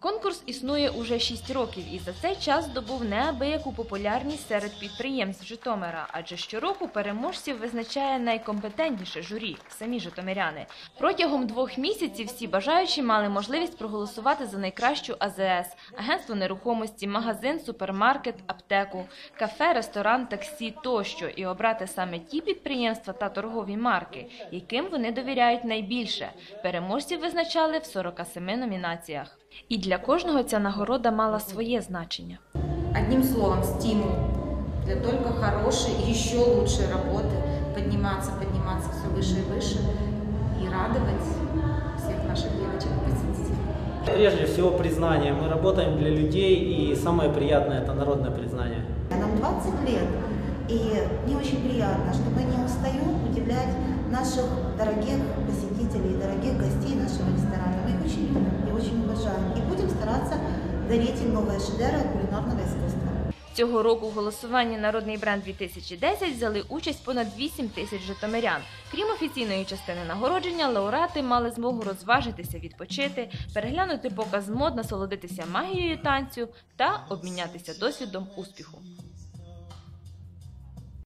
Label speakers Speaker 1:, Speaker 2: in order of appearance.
Speaker 1: Конкурс існує уже 6 років і за цей час здобув неабияку популярність серед підприємств Житомира, адже щороку переможців визначає найкомпетентніше журі самі житомиряни. Протягом двох місяців всі бажаючі мали можливість проголосувати за найкращу АЗС, агентство нерухомості, магазин, супермаркет, аптеку, кафе, ресторан, таксі тощо і обрати саме ті підприємства та торгові марки, яким вони довіряють найбільше. Переможців визначали в 47 номінаціях. І для кожного ця нагорода мала своє значення.
Speaker 2: Одним словом, стимул для только хорошей, еще лучшей работы, подниматься, подниматься все выше и выше и радовать всех наших девочек и посетителей.
Speaker 3: Прежде всего признание. Мы работаем для людей, и самое приятное это народное признание.
Speaker 4: Нам 20 лет, и мне очень приятно, что мы не устаем удивлять наших дорогих посетителей, дорогих гостей нашего ресторана. Им новые шедевры кулинарного искусства.
Speaker 1: Цього року в голосуванні Народний бренд 2010 взяли участь понад 8 тисяч житомирян. Крім офіційної частини нагородження, лауреати мали змогу розважитися, відпочити, переглянути показ мод, насолодитися магією танцю та обмінятися досвідом успіху.